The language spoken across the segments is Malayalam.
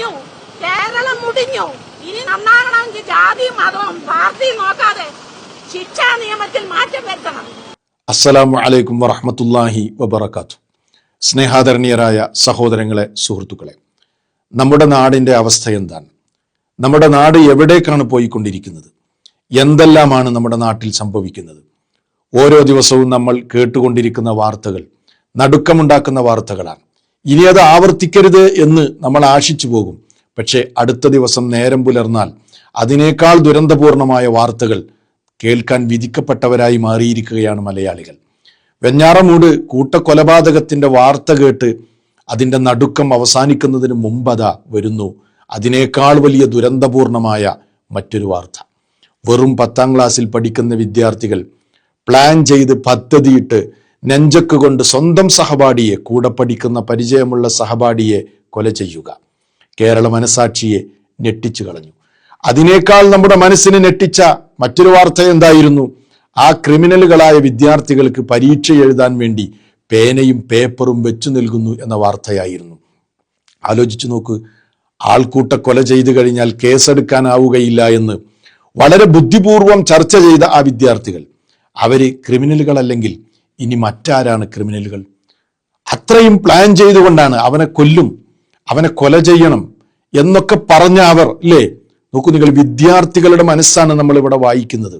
മുടിഞ്ഞു. കേരളം മുടിഞ്ഞു. ഇനി നന്നാകണമെങ്കിൽ ജാതിയും മതവും പാർട്ടിയും നോക്കാതെ ശിക്ഷാ നിയമത്തിൽ മാറ്റം വരുത്തണം. അസ്സലാമു അലൈക്കും വറഹമത്തല്ലാഹി വബർക്കാത്തു സ്നേഹാദരണീയരായ സഹോദരങ്ങളെ സുഹൃത്തുക്കളെ നമ്മുടെ നാടിന്റെ അവസ്ഥ എന്താണ്? നമ്മുടെ നാട് എവിടേക്കാണ് പോയിക്കൊണ്ടിരിക്കുന്നത്? എന്തെല്ലാമാണ് നമ്മുടെ നാട്ടിൽ സംഭവിക്കുന്നത്? ഓരോ ദിവസവും നമ്മൾ കേട്ടുകൊണ്ടിരിക്കുന്ന വാർത്തകൾ നടുക്കമുണ്ടാക്കുന്ന വാർത്തകളാണ്. ഇനി അത് ആവർത്തിക്കരുത് എന്ന് നമ്മൾ ആശിച്ചു പോകും. പക്ഷേ അടുത്ത ദിവസം നേരം പുലർന്നാൽ അതിനേക്കാൾ ദുരന്തപൂർണമായ വാർത്തകൾ കേൾക്കാൻ വിധിക്കപ്പെട്ടവരായി മാറിയിരിക്കുകയാണ് മലയാളികൾ. വെഞ്ഞാറമൂട് കൂട്ടക്കൊലപാതകത്തിന്റെ വാർത്ത കേട്ട് അതിന്റെ നടുക്കം അവസാനിക്കുന്നതിന് മുമ്പതാ വരുന്നു അതിനേക്കാൾ വലിയ ദുരന്തപൂർണമായ മറ്റൊരു വാർത്ത. വെറും പത്താം ക്ലാസ്സിൽ പഠിക്കുന്ന വിദ്യാർത്ഥികൾ പ്ലാൻ ചെയ്ത് പദ്ധതിയിട്ട് നെഞ്ചക്ക് കൊണ്ട് സ്വന്തം സഹപാഠിയെ കൂടെ പഠിക്കുന്ന പരിചയമുള്ള സഹപാഠിയെ കൊല ചെയ്യുക. കേരള മനസാക്ഷിയെ ഞെട്ടിച്ചു കളഞ്ഞു. അതിനേക്കാൾ നമ്മുടെ മനസ്സിനെ ഞെട്ടിച്ച മറ്റൊരു വാർത്ത എന്തായിരുന്നു? ആ ക്രിമിനലുകളായ വിദ്യാർത്ഥികൾക്ക് പരീക്ഷ എഴുതാൻ വേണ്ടി പേനയും പേപ്പറും വെച്ചു നൽകുന്നു എന്ന വാർത്തയായിരുന്നു. ആലോചിച്ചു നോക്ക് ആൾക്കൂട്ട കൊല ചെയ്തു കഴിഞ്ഞാൽ കേസെടുക്കാനാവുകയില്ല എന്ന് വളരെ ബുദ്ധിപൂർവം ചർച്ച ചെയ്ത ആ വിദ്യാർത്ഥികൾ. അവർ ക്രിമിനലുകളല്ലെങ്കിൽ ഇനി മറ്റാരാണ് ക്രിമിനലുകൾ? അത്രയും പ്ലാൻ ചെയ്തുകൊണ്ടാണ് അവനെ കൊല്ലും അവനെ കൊല ചെയ്യണം എന്നൊക്കെ പറഞ്ഞ അവർ അല്ലേ നോക്കൂ നിങ്ങൾ വിദ്യാർത്ഥികളുടെ മനസ്സാണ് നമ്മൾ ഇവിടെ വായിക്കുന്നത്.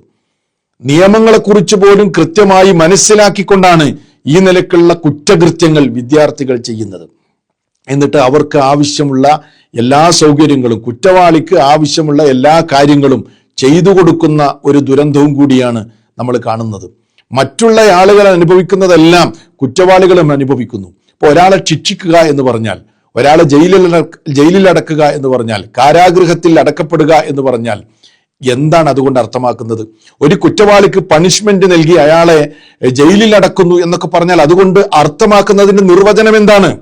നിയമങ്ങളെക്കുറിച്ച് പോലും കൃത്യമായി മനസ്സിലാക്കിക്കൊണ്ടാണ് ഈ നിലക്കുള്ള കുറ്റകൃത്യങ്ങൾ വിദ്യാർത്ഥികൾ ചെയ്യുന്നത്. എന്നിട്ട് അവർക്ക് ആവശ്യമുള്ള എല്ലാ സൗകര്യങ്ങളും കുറ്റവാളിക്ക് ആവശ്യമുള്ള എല്ലാ കാര്യങ്ങളും ചെയ്തു കൊടുക്കുന്ന ഒരു ദുരന്തവും കൂടിയാണ് നമ്മൾ കാണുന്നത്. മറ്റുള്ള ആളുകൾ അനുഭവിക്കുന്നതെല്ലാം കുറ്റവാളികളും അനുഭവിക്കുന്നു. ഇപ്പൊ ഒരാളെ ശിക്ഷിക്കുക എന്ന് പറഞ്ഞാൽ ഒരാളെ ജയിലിൽ ജയിലിൽ അടക്കുക എന്ന് പറഞ്ഞാൽ കാരാഗൃഹത്തിൽ അടക്കപ്പെടുക എന്ന് പറഞ്ഞാൽ എന്താണ് അതുകൊണ്ട് അർത്ഥമാക്കുന്നത്? ഒരു കുറ്റവാളിക്ക് പണിഷ്മെന്റ് നൽകി അയാളെ ജയിലിൽ അടക്കുന്നു എന്നൊക്കെ പറഞ്ഞാൽ അതുകൊണ്ട് അർത്ഥമാക്കുന്നതിന്റെ നിർവചനം എന്താണ്?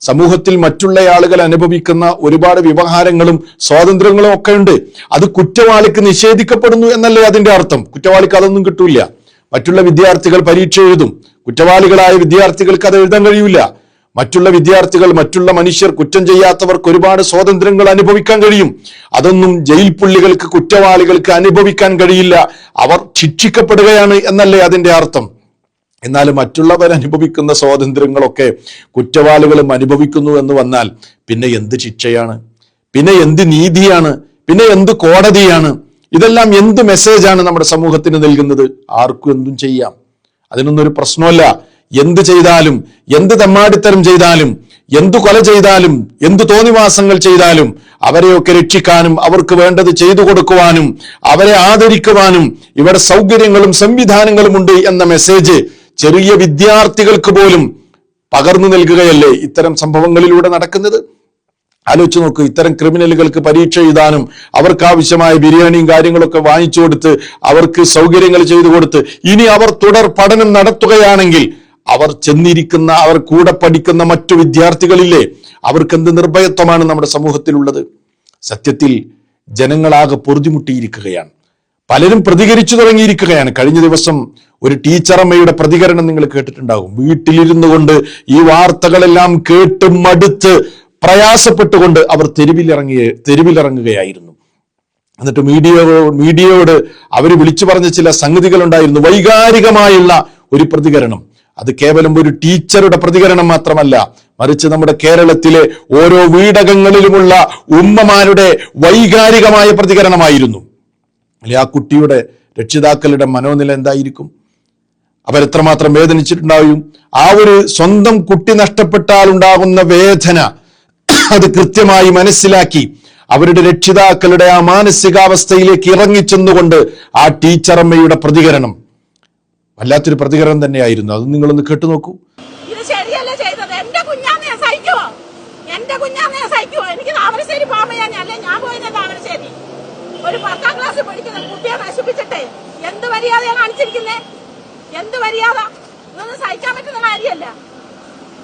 സമൂഹത്തിൽ മറ്റുള്ള ആളുകൾ അനുഭവിക്കുന്ന ഒരുപാട് വ്യവഹാരങ്ങളും സ്വാതന്ത്ര്യങ്ങളും ഒക്കെ ഉണ്ട്. അത് കുറ്റവാളിക്ക് നിഷേധിക്കപ്പെടുന്നു എന്നല്ലേ അതിന്റെ അർത്ഥം? കുറ്റവാളിക്ക് അതൊന്നും കിട്ടൂല മറ്റുള്ള വിദ്യാർത്ഥികൾ പരീക്ഷ എഴുതും. കുറ്റവാളികളായ വിദ്യാർത്ഥികൾക്ക് അത് എഴുതാൻ കഴിയില്ല. മറ്റുള്ള വിദ്യാർത്ഥികൾ മറ്റുള്ള മനുഷ്യർ കുറ്റം ചെയ്യാത്തവർക്ക് ഒരുപാട് സ്വാതന്ത്ര്യങ്ങൾ അനുഭവിക്കാൻ കഴിയും. അതൊന്നും ജയിൽ പുള്ളികൾക്ക് കുറ്റവാളികൾക്ക് അനുഭവിക്കാൻ കഴിയില്ല. അവർ ശിക്ഷിക്കപ്പെടുകയാണ് എന്നല്ലേ അതിന്റെ അർത്ഥം. എന്നാൽ മറ്റുള്ളവർ അനുഭവിക്കുന്ന സ്വാതന്ത്ര്യങ്ങളൊക്കെ കുറ്റവാളികളും അനുഭവിക്കുന്നു എന്ന് വന്നാൽ പിന്നെ എന്ത് ശിക്ഷയാണ്? പിന്നെ എന്ത് നീതിയാണ്? പിന്നെ എന്ത് കോടതിയാണ്? ഇതെല്ലാം എന്ത് മെസ്സേജാണ് നമ്മുടെ സമൂഹത്തിന് നൽകുന്നത്? ആർക്കും എന്തും ചെയ്യാം. അതിനൊന്നും ഒരു പ്രശ്നമല്ല എന്ത് ചെയ്താലും എന്ത് തെമ്മാടിത്തരം ചെയ്താലും എന്തു കൊല ചെയ്താലും എന്തു തോന്നിവാസങ്ങൾ ചെയ്താലും അവരെയൊക്കെ രക്ഷിക്കാനും അവർക്ക് വേണ്ടത് ചെയ്തു കൊടുക്കുവാനും അവരെ ആദരിക്കുവാനും ഇവിടെ സൗകര്യങ്ങളും സംവിധാനങ്ങളും ഉണ്ട് എന്ന മെസ്സേജ് ചെറിയ വിദ്യാർത്ഥികൾക്ക് പോലും പകർന്നു നൽകുകയല്ലേ ഇത്തരം സംഭവങ്ങളിലൂടെ നടക്കുന്നത്? ആലോചിച്ച് നോക്കൂ ഇത്തരം ക്രിമിനലുകൾക്ക് പരീക്ഷ എഴുതാനും അവർക്ക് ആവശ്യമായ ബിരിയാണിയും കാര്യങ്ങളൊക്കെ വാങ്ങിച്ചു കൊടുത്ത് അവർക്ക് സൗകര്യങ്ങൾ ചെയ്തു കൊടുത്ത് ഇനി അവർ തുടർ പഠനം നടത്തുകയാണെങ്കിൽ അവർ ചെന്നിരിക്കുന്ന അവർ കൂടെ പഠിക്കുന്ന മറ്റു വിദ്യാർത്ഥികളില്ലേ അവർക്ക് എന്ത് നിർഭയത്വമാണ് നമ്മുടെ സമൂഹത്തിലുള്ളത്? സത്യത്തിൽ ജനങ്ങളാകെ പൊറുതിമുട്ടിയിരിക്കുകയാണ്. പലരും പ്രതികരിച്ചു തുടങ്ങിയിരിക്കുകയാണ്. കഴിഞ്ഞ ദിവസം ഒരു ടീച്ചറമ്മയുടെ പ്രതികരണം നിങ്ങൾ കേട്ടിട്ടുണ്ടാകും. വീട്ടിലിരുന്നു കൊണ്ട് ഈ വാർത്തകളെല്ലാം കേട്ട് മടുത്ത് പ്രയാസപ്പെട്ടുകൊണ്ട് അവർ തെരുവിലിറങ്ങിയ തെരുവിലിറങ്ങുകയായിരുന്നു. എന്നിട്ട് മീഡിയ മീഡിയയോട് അവർ വിളിച്ചു പറഞ്ഞ ചില സംഗതികൾ ഉണ്ടായിരുന്നു വൈകാരികമായുള്ള ഒരു പ്രതികരണം. അത് കേവലം ഒരു ടീച്ചറുടെ പ്രതികരണം മാത്രമല്ല. മറിച്ച് നമ്മുടെ കേരളത്തിലെ ഓരോ വീടകങ്ങളിലുമുള്ള ഉമ്മമാരുടെ വൈകാരികമായ പ്രതികരണമായിരുന്നു. അല്ലെ ആ കുട്ടിയുടെ രക്ഷിതാക്കളുടെ മനോനില എന്തായിരിക്കും? അവരെത്രമാത്രം വേദനിച്ചിട്ടുണ്ടാവും? ആ ഒരു സ്വന്തം കുട്ടി നഷ്ടപ്പെട്ടാൽ ഉണ്ടാകുന്ന വേദന അത് കൃത്യമായി മനസ്സിലാക്കി അവരുടെ രക്ഷിതാക്കളുടെ ആ മാനസികാവസ്ഥയിലേക്ക് ഇറങ്ങിച്ചെന്നുകൊണ്ട് ആ ടീച്ചറമ്മയുടെ പ്രതികരണം. വല്ലാത്തൊരു പ്രതികരണം തന്നെയായിരുന്നു. അത് നിങ്ങളൊന്ന് കേട്ടു നോക്കൂ. ഇത് ശരിയല്ല ചെയ്തത്? എന്റെ കുഞ്ഞാമ്മയെ ഞാൻ സഹിക്കുവോ? എന്റെ കുഞ്ഞാമ്മയെ ഞാൻ സഹിക്കുവോ? എനിക്ക് താമരശ്ശേരി അല്ലേ ഞാൻ പോയത് താമരശ്ശേരി. ഒരു പത്താം ക്ലാസ് പഠിക്കുന്ന കുട്ടിയെ നശിപ്പിച്ചിട്ടേ. എന്ത് മര്യാദയാണ് കാണിച്ചിരിക്കുന്നേ? എന്ത് മര്യാദ? ഇതൊന്നും സഹിക്കാൻ പറ്റുന്ന കാര്യമല്ല.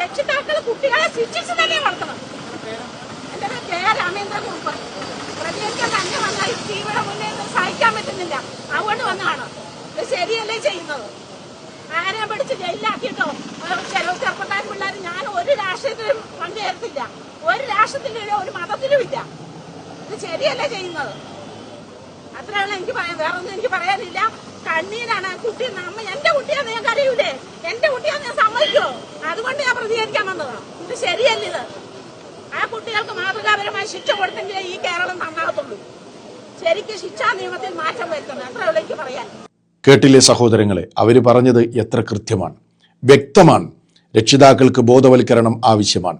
രക്ഷിതാക്കൾ കുട്ടികളെ ശിക്ഷിച്ച് തന്നെ വളർത്തണം. എന്റെ പേര് കെ രാമേന്ദ്രകുറുപ്പ് പ്രതികരിക്കാൻ തന്നെ വന്നാൽ ടീമിയുടെ മുന്നേ സഹിക്കാൻ പറ്റുന്നില്ല. അതുകൊണ്ട് വന്നതാണ്. ഇത് ശരിയല്ലേ ചെയ്യുന്നത്? ആരെയും പിടിച്ച് ജയിലാക്കിയിട്ടോ ചെലവ് ചെറുപ്പക്കാരും പിള്ളേർ ഞാൻ ഒരു രാഷ്ട്രീയത്തിലും പങ്കുചേർത്തില്ല ഒരു രാഷ്ട്രത്തിലും ഒരു മതത്തിലും ഇല്ല. ഇത് ശരിയല്ലേ ചെയ്യുന്നത്? അത്രയാണ് എനിക്ക് പറയാൻ വേറെ ഒന്നും എനിക്ക് പറയാനില്ല. കണ്ണീരാണ് കുട്ടി നമ്മ എന്റെ കുട്ടിയാന്ന് ഞാൻ കരയൂലേ എന്റെ കുട്ടിയാന്ന് ഞാൻ സമ്മതിക്കോ? അതുകൊണ്ട് ഞാൻ പ്രതികരിക്കാൻ വന്നതാ. ഇത് ശരിയല്ല ഇത്. ആ കുട്ടികൾക്ക് മാതൃകാപരമായി ശിക്ഷ കൊടുത്തെങ്കിലേ ഈ കേരളം നന്നാകത്തുള്ളൂ. ശരിക്കും ശിക്ഷാ നിയമത്തിൽ മാറ്റം വരുത്തണം. അത്ര എനിക്ക് പറയാൻ. കേട്ടില്ലേ സഹോദരങ്ങളെ? അവർ പറഞ്ഞത് എത്ര കൃത്യമാണ്. വ്യക്തമാണ്. രക്ഷിതാക്കൾക്ക് ബോധവൽക്കരണം ആവശ്യമാണ്.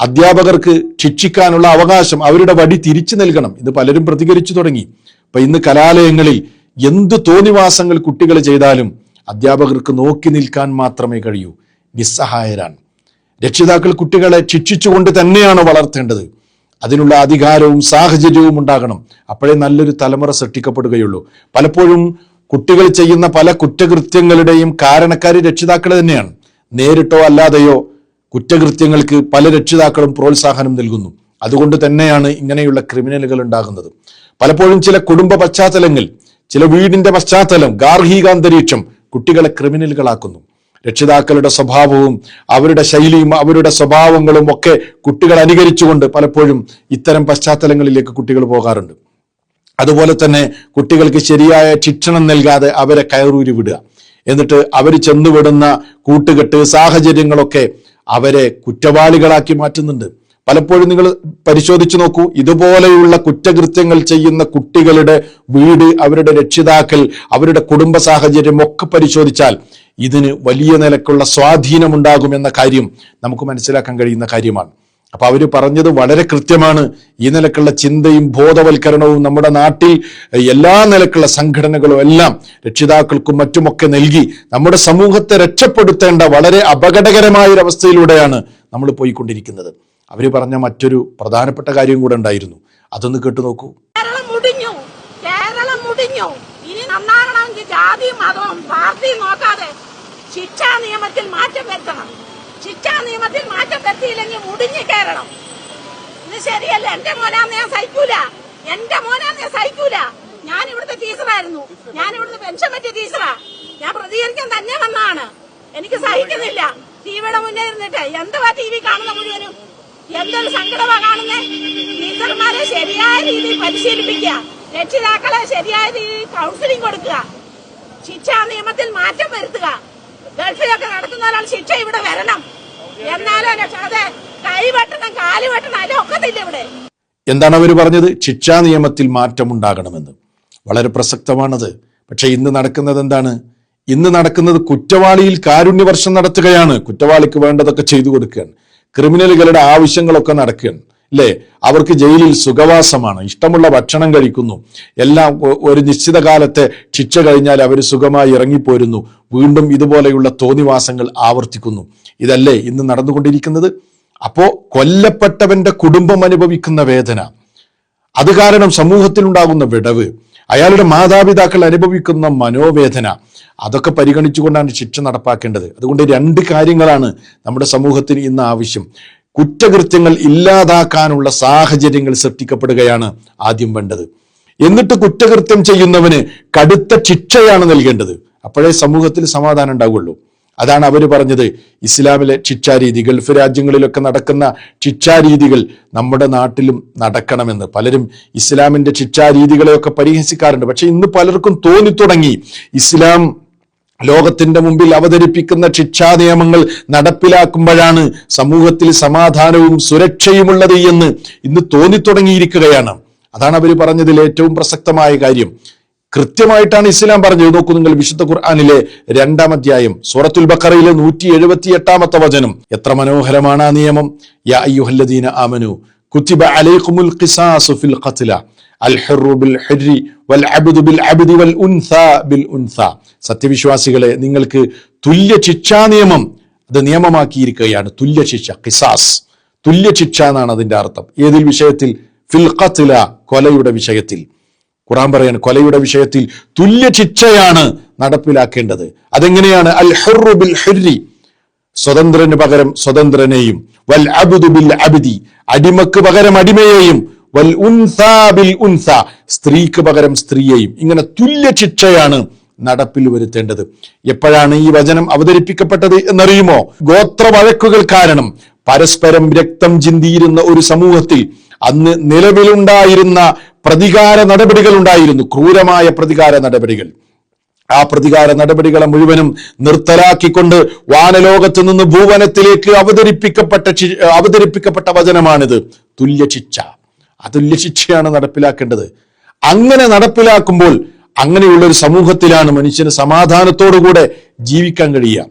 അധ്യാപകർക്ക് ശിക്ഷിക്കാനുള്ള അവകാശം അവരുടെ വടി തിരിച്ചു നൽകണം. ഇത് പലരും പ്രതികരിച്ചു തുടങ്ങി. ഇപ്പൊ ഇന്ന് കലാലയങ്ങളിൽ എന്ത് തോന്നിവാസങ്ങൾ കുട്ടികൾ ചെയ്താലും അധ്യാപകർക്ക് നോക്കി നിൽക്കാൻ മാത്രമേ കഴിയൂ. നിസ്സഹായരാണ്. രക്ഷിതാക്കൾ കുട്ടികളെ ശിക്ഷിച്ചുകൊണ്ട് തന്നെയാണ് വളർത്തേണ്ടത്? അതിനുള്ള അധികാരവും സാഹചര്യവും ഉണ്ടാകണം. അപ്പോഴേ നല്ലൊരു തലമുറ സൃഷ്ടിക്കപ്പെടുകയുള്ളൂ. പലപ്പോഴും കുട്ടികൾ ചെയ്യുന്ന പല കുറ്റകൃത്യങ്ങളുടെയും കാരണക്കാർ രക്ഷിതാക്കൾ തന്നെയാണ്. നേരിട്ടോ അല്ലാതെയോ കുറ്റകൃത്യങ്ങൾക്ക് പല രക്ഷിതാക്കളും പ്രോത്സാഹനം നൽകുന്നു. അതുകൊണ്ട് തന്നെയാണ് ഇങ്ങനെയുള്ള ക്രിമിനലുകൾ ഉണ്ടാകുന്നത്. പലപ്പോഴും ചില കുടുംബ പശ്ചാത്തലങ്ങൾ ചില വീടിന്റെ പശ്ചാത്തലം ഗാർഹിക അന്തരീക്ഷം കുട്ടികളെ ക്രിമിനലുകളാക്കുന്നു. രക്ഷിതാക്കളുടെ സ്വഭാവവും അവരുടെ ശൈലിയും അവരുടെ സ്വഭാവങ്ങളും ഒക്കെ കുട്ടികൾ അനുകരിച്ചുകൊണ്ട് പലപ്പോഴും ഇത്തരം പശ്ചാത്തലങ്ങളിലേക്ക് കുട്ടികൾ പോകാറുണ്ട്. അതുപോലെ തന്നെ കുട്ടികൾക്ക് ശരിയായ ശിക്ഷണം നൽകാതെ അവരെ കയറൂരി വിടുക. എന്നിട്ട് അവർ ചെന്നുവിടുന്ന കൂട്ടുകെട്ട് സാഹചര്യങ്ങളൊക്കെ അവരെ കുറ്റവാളികളാക്കി മാറ്റുന്നുണ്ട്. പലപ്പോഴും നിങ്ങൾ പരിശോധിച്ചു നോക്കൂ ഇതുപോലെയുള്ള കുറ്റകൃത്യങ്ങൾ ചെയ്യുന്ന കുട്ടികളുടെ വീട് അവരുടെ രക്ഷിതാക്കൾ അവരുടെ കുടുംബ സാഹചര്യം ഒക്കെ പരിശോധിച്ചാൽ ഇതിന് വലിയ നിലക്കുള്ള സ്വാധീനമുണ്ടാകുമെന്ന കാര്യം നമുക്ക് മനസ്സിലാക്കാൻ കഴിയുന്ന കാര്യമാണ്. അപ്പൊ അവർ പറഞ്ഞത് വളരെ കൃത്യമാണ്. ഈ നിലക്കുള്ള ചിന്തയും ബോധവൽക്കരണവും നമ്മുടെ നാട്ടിൽ എല്ലാ നിലക്കുള്ള സംഘടനകളും എല്ലാം രക്ഷിതാക്കൾക്കും മറ്റുമൊക്കെ നൽകി നമ്മുടെ സമൂഹത്തെ രക്ഷപ്പെടുത്തേണ്ട വളരെ അപകടകരമായ ഒരു അവസ്ഥയിലൂടെയാണ് നമ്മൾ പോയിക്കൊണ്ടിരിക്കുന്നത്. അവർ പറഞ്ഞ മറ്റൊരു പ്രധാനപ്പെട്ട കാര്യം കൂടെ ഉണ്ടായിരുന്നു. അതൊന്ന് കേട്ടു നോക്കൂ. മുടിഞ്ഞു. കേരളം മുടിഞ്ഞു. ഇനി നന്നാകണമെങ്കിൽ ജാതി മതവും പാർട്ടി നോക്കാതെ ശിക്ഷാ നിയമത്തിൽ മാറ്റം വരുത്തണം. ശിക്ഷാ നിയമത്തിൽ മാറ്റം വരുത്തിയില്ലെങ്കിൽ മുടിഞ്ഞു കേരളം ഇത് ശരിയല്ല. എന്റെ മോനാന്ന് ഞാൻ സഹിക്കൂല. എന്റെ മോനാന്ന് ഞാൻ സഹിക്കൂല. ഞാൻ ഇവിടുത്തെ ടീച്ചറായിരുന്നു. ഞാൻ ഇവിടുത്തെ പെൻഷൻ പറ്റിയ ടീച്ചറാ. ഞാൻ പ്രതികരിക്കാൻ തന്നെ വന്നാണ് എനിക്ക് സഹിക്കുന്നില്ല. ടിവിയുടെ മുന്നേ ഇരുന്നിട്ട് എന്തുവാ ടി വി കാണുന്ന മുഴുവനും? എന്തൊരു സങ്കടമാ കാണുന്നേ? ടീച്ചർമാരെ ശരിയായ രീതിയിൽ പരിശീലിപ്പിക്കുക. രക്ഷിതാക്കളെ ശരിയായ രീതിയിൽ കൗൺസിലിംഗ് കൊടുക്കുക. ശിക്ഷാ നിയമത്തിൽ മാറ്റം വരുത്തുക. ഗൾഫിലൊക്കെ നടത്തുന്ന ഒരാൾ ശിക്ഷ ഇവിടെ വരണം. എന്നാലോ രക്ഷാതെ കൈ വെട്ടണം കാൽ വെട്ടണം അതിലും ഒക്കത്തില്ല ഇവിടെ. എന്താണ് അവർ പറഞ്ഞത്? ശിക്ഷാ നിയമത്തിൽ മാറ്റമുണ്ടാകണമെന്ന്. വളരെ പ്രസക്തമാണത്. പക്ഷെ ഇന്ന് നടക്കുന്നത് എന്താണ്? ഇന്ന് നടക്കുന്നത് കുറ്റവാളിയിൽ കാരുണ്യവർഷം നടത്തുകയാണ്. കുറ്റവാളിക്ക് വേണ്ടതൊക്കെ ചെയ്തു കൊടുക്കുകയാണ്. ക്രിമിനലുകളുടെ ആവശ്യങ്ങളൊക്കെ നടക്കുകയാണ്. അല്ലേ? അവർക്ക് ജയിലിൽ സുഖവാസമാണ്. ഇഷ്ടമുള്ള ഭക്ഷണം കഴിക്കുന്നു. എല്ലാം ഒരു നിശ്ചിത കാലത്തെ ശിക്ഷ കഴിഞ്ഞാൽ അവർ സുഖമായി ഇറങ്ങിപ്പോരുന്നു. വീണ്ടും ഇതുപോലെയുള്ള തോന്നിവാസങ്ങൾ ആവർത്തിക്കുന്നു. ഇതല്ലേ ഇന്ന് നടന്നുകൊണ്ടിരിക്കുന്നത്? അപ്പോ കൊല്ലപ്പെട്ടവന്റെ കുടുംബം അനുഭവിക്കുന്ന വേദന. അത് കാരണം സമൂഹത്തിൽ ഉണ്ടാകുന്ന വിടവ്. അയാളുടെ മാതാപിതാക്കൾ അനുഭവിക്കുന്ന മനോവേദന. അതൊക്കെ പരിഗണിച്ചുകൊണ്ടാണ് ശിക്ഷ നടപ്പാക്കേണ്ടത്. അതുകൊണ്ട് രണ്ട് കാര്യങ്ങളാണ് നമ്മുടെ സമൂഹത്തിന് ഇന്ന് ആവശ്യം. കുറ്റകൃത്യങ്ങൾ ഇല്ലാതാക്കാനുള്ള സാഹചര്യങ്ങൾ സൃഷ്ടിക്കപ്പെടുകയാണ് ആദ്യം വേണ്ടത്. എന്നിട്ട് കുറ്റകൃത്യം ചെയ്യുന്നവന് കടുത്ത ശിക്ഷയാണ് നൽകേണ്ടത്. അപ്പോഴേ സമൂഹത്തിൽ സമാധാനം ഉണ്ടാവുള്ളൂ. അതാണ് അവർ പറഞ്ഞത്. ഇസ്ലാമിലെ ശിക്ഷാരീതി ഗൾഫ് രാജ്യങ്ങളിലൊക്കെ നടക്കുന്ന ശിക്ഷാരീതികൾ നമ്മുടെ നാട്ടിലും നടക്കണമെന്ന്. പലരും ഇസ്ലാമിന്റെ ശിക്ഷാരീതികളെയൊക്കെ പരിഹസിക്കാറുണ്ട്. പക്ഷെ ഇന്ന് പലർക്കും തോന്നിത്തുടങ്ങി. ഇസ്ലാം ലോകത്തിന്റെ മുമ്പിൽ അവതരിപ്പിക്കുന്ന ശിക്ഷാ നിയമങ്ങൾ നടപ്പിലാക്കുമ്പോഴാണ് സമൂഹത്തിൽ സമാധാനവും സുരക്ഷയുമുള്ളത് എന്ന് ഇന്ന് തോന്നിത്തുടങ്ങിയിരിക്കുകയാണ്. അതാണ് അവർ പറഞ്ഞതിൽ ഏറ്റവും പ്രസക്തമായ കാര്യം. കൃത്യമായിട്ടാണ് ഇസ്ലാം പറഞ്ഞത്. നോക്കൂ നിങ്ങൾ വിശുദ്ധ ഖുർആാനിലെ രണ്ടാം അധ്യായം സൂറത്തുൽ ബക്കറയിലെ നൂറ്റി എഴുപത്തി എട്ടാമത്തെ വചനം. എത്ര മനോഹരമാണ് ആ നിയമം. യാ അയ്യുഹല്ലദീന ആമനു കുത്തിബ അലൈഖുമുൽ ഖിസാസു ഫിൽ ഖത്ല. സത്യവിശ്വാസികളെ നിങ്ങൾക്ക് തുല്യ ശിക്ഷാ നിയമം അത് നിയമമാക്കിയിരിക്കുകയാണ്. തുല്യ ശിക്ഷ ഖിസാസ്. തുല്യ ശിക്ഷ എന്നാണ് അതിന്റെ അർത്ഥം. ഏതിൽ വിഷയത്തിൽ? ഫിൽഖത്തില കൊലയുടെ വിഷയത്തിൽ. ഖുറാൻ പറയാണ് കൊലയുടെ വിഷയത്തിൽ തുല്യ ശിക്ഷയാണ് നടപ്പിലാക്കേണ്ടത്. അതെങ്ങനെയാണ്? അൽ ഹുറു ബിൽ ഹുരി സ്വതന്ത്രന് പകരം സ്വതന്ത്രനെയും വൽ അബുദു ബിൽ അബിദി. അടിമക്ക് പകരം അടിമയെയും വൽ ബിൽ ഉൻസ. സ്ത്രീക്ക് പകരം സ്ത്രീയെയും. ഇങ്ങനെ തുല്യ ശിക്ഷയാണ് നടപ്പിൽ വരുത്തേണ്ടത്. എപ്പോഴാണ് ഈ വചനം അവതരിപ്പിക്കപ്പെട്ടത് എന്നറിയുമോ? ഗോത്ര വഴക്കുകൾ കാരണം പരസ്പരം രക്തം ചിന്തിയിരുന്ന ഒരു സമൂഹത്തിൽ അന്ന് നിലവിലുണ്ടായിരുന്ന പ്രതികാര നടപടികൾ ഉണ്ടായിരുന്നു. ക്രൂരമായ പ്രതികാര നടപടികൾ. ആ പ്രതികാര നടപടികളെ മുഴുവനും നിർത്തലാക്കിക്കൊണ്ട് വാനലോകത്ത് നിന്ന് ഭൂവനത്തിലേക്ക് അവതരിപ്പിക്കപ്പെട്ട അവതരിപ്പിക്കപ്പെട്ട വചനമാണിത്. തുല്യ ശിക്ഷ. ആ തുല്യ ശിക്ഷയാണ് നടപ്പിലാക്കേണ്ടത്. അങ്ങനെ നടപ്പിലാക്കുമ്പോൾ അങ്ങനെയുള്ള ഒരു സമൂഹത്തിലാണ് മനുഷ്യന് സമാധാനത്തോടുകൂടെ ജീവിക്കാൻ കഴിയുക.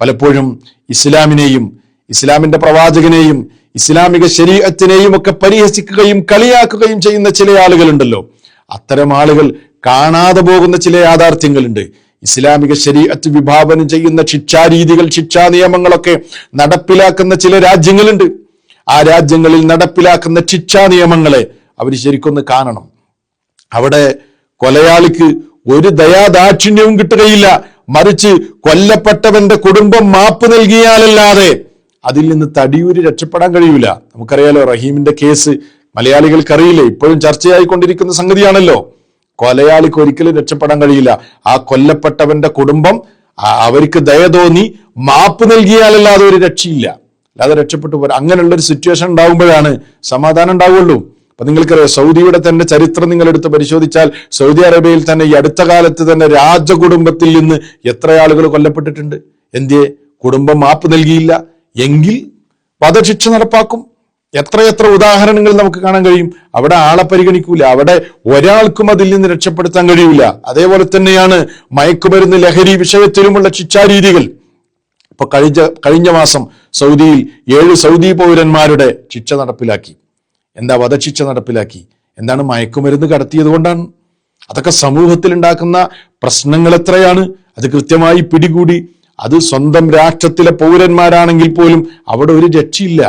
പലപ്പോഴും ഇസ്ലാമിനെയും ഇസ്ലാമിന്റെ പ്രവാചകനെയും ഇസ്ലാമിക ശരീരത്തിനെയും ഒക്കെ പരിഹസിക്കുകയും കളിയാക്കുകയും ചെയ്യുന്ന ചില ആളുകളുണ്ടല്ലോ. അത്തരം ആളുകൾ കാണാതെ പോകുന്ന ചില യാഥാർത്ഥ്യങ്ങളുണ്ട്. ഇസ്ലാമിക ശരീരത്ത് വിഭാവനം ചെയ്യുന്ന ശിക്ഷാരീതികൾ ശിക്ഷാ നിയമങ്ങളൊക്കെ നടപ്പിലാക്കുന്ന ചില രാജ്യങ്ങളുണ്ട്. ആ രാജ്യങ്ങളിൽ നടപ്പിലാക്കുന്ന ശിക്ഷാ നിയമങ്ങളെ അവർ ശരിക്കൊന്ന് കാണണം. അവിടെ കൊലയാളിക്ക് ഒരു ദയാദാക്ഷിണ്യവും കിട്ടുകയില്ല. മറിച്ച് കൊല്ലപ്പെട്ടവന്റെ കുടുംബം മാപ്പ് നൽകിയാലല്ലാതെ അതിൽ നിന്ന് തടിയൂരി രക്ഷപ്പെടാൻ കഴിയൂല. നമുക്കറിയാലോ റഹീമിന്റെ കേസ് മലയാളികൾക്കറിയില്ല? ഇപ്പോഴും ചർച്ചയായിക്കൊണ്ടിരിക്കുന്ന സംഗതിയാണല്ലോ. കൊലയാളിക്ക് ഒരിക്കലും രക്ഷപ്പെടാൻ കഴിയില്ല. ആ കൊല്ലപ്പെട്ടവന്റെ കുടുംബം അവർക്ക് ദയ തോന്നി മാപ്പ് നൽകിയാലല്ലാതെ ഒരു രക്ഷയില്ല. അല്ലാതെ രക്ഷപ്പെട്ടു പോരാ. അങ്ങനെയുള്ള ഒരു സിറ്റുവേഷൻ ഉണ്ടാകുമ്പോഴാണ് സമാധാനം ഉണ്ടാവുള്ളൂ. അപ്പൊ നിങ്ങൾക്കറിയാം സൗദിയുടെ തന്നെ ചരിത്രം നിങ്ങൾ എടുത്ത് പരിശോധിച്ചാൽ സൗദി അറേബ്യയിൽ തന്നെ ഈ അടുത്ത കാലത്ത് തന്നെ രാജകുടുംബത്തിൽ നിന്ന് എത്ര ആളുകൾ കൊല്ലപ്പെട്ടിട്ടുണ്ട്? എന്തേ കുടുംബം മാപ്പ് നൽകിയില്ല. എങ്കിൽ വധശിക്ഷ നടപ്പാക്കും. എത്രയെത്ര ഉദാഹരണങ്ങൾ നമുക്ക് കാണാൻ കഴിയും. അവിടെ ആളെ പരിഗണിക്കൂല. അവിടെ ഒരാൾക്കും അതിൽ നിന്ന് രക്ഷപ്പെടുത്താൻ കഴിയൂല. അതേപോലെ തന്നെയാണ് മയക്കുമരുന്ന് ലഹരി വിഷയത്തിലുമുള്ള ശിക്ഷാരീതികൾ ഇപ്പൊ കഴിഞ്ഞ കഴിഞ്ഞ മാസം സൗദിയിൽ ഏഴ് സൗദി പൗരന്മാരുടെ ശിക്ഷ നടപ്പിലാക്കി. എന്താ വധശിക്ഷ നടപ്പിലാക്കി? എന്താണ് മയക്കുമരുന്ന് കടത്തിയത് കൊണ്ടാണ്? അതൊക്കെ സമൂഹത്തിൽ ഉണ്ടാക്കുന്ന പ്രശ്നങ്ങൾ എത്രയാണ്? അത് കൃത്യമായി പിടികൂടി. അത് സ്വന്തം രാഷ്ട്രത്തിലെ പൗരന്മാരാണെങ്കിൽ പോലും അവിടെ ഒരു രക്ഷയില്ല.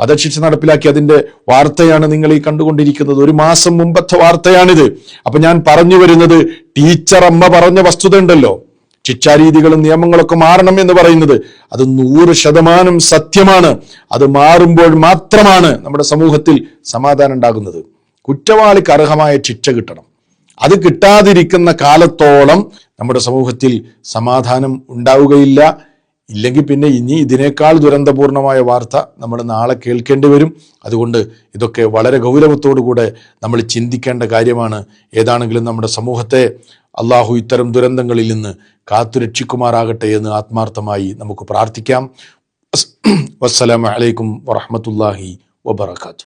വധശിക്ഷ നടപ്പിലാക്കി അതിന്റെ വാർത്തയാണ് നിങ്ങൾ ഈ കണ്ടുകൊണ്ടിരിക്കുന്നത്. ഒരു മാസം മുമ്പത്തെ വാർത്തയാണിത്. അപ്പൊ ഞാൻ പറഞ്ഞു വരുന്നത് ടീച്ചർ അമ്മ പറഞ്ഞ വസ്തുത ഉണ്ടല്ലോ. ശിക്ഷാരീതികളും നിയമങ്ങളൊക്കെ മാറണം എന്ന് പറയുന്നത് അത് നൂറ് ശതമാനം സത്യമാണ്. അത് മാറുമ്പോൾ മാത്രമാണ് നമ്മുടെ സമൂഹത്തിൽ സമാധാനം ഉണ്ടാകുന്നത്. കുറ്റവാളിക്ക് അർഹമായ ശിക്ഷ കിട്ടണം. അത് കിട്ടാതിരിക്കുന്ന കാലത്തോളം നമ്മുടെ സമൂഹത്തിൽ സമാധാനം ഉണ്ടാവുകയില്ല. ഇല്ലെങ്കിൽ പിന്നെ ഇനി ഇതിനേക്കാൾ ദുരന്തപൂർണമായ വാർത്ത നമ്മൾ നാളെ കേൾക്കേണ്ടി വരും. അതുകൊണ്ട് ഇതൊക്കെ വളരെ ഗൗരവത്തോടുകൂടെ നമ്മൾ ചിന്തിക്കേണ്ട കാര്യമാണ്. ഏതാണെങ്കിലും നമ്മുടെ സമൂഹത്തെ അള്ളാഹു ഇത്തരം ദുരന്തങ്ങളിൽ നിന്ന് കാത്തുരക്ഷിക്കുമാറാകട്ടെ എന്ന് ആത്മാർത്ഥമായി നമുക്ക് പ്രാർത്ഥിക്കാം. വസ്സലാമലൈക്കും വറഹമത്തല്ലാഹി വബർക്കാത്തു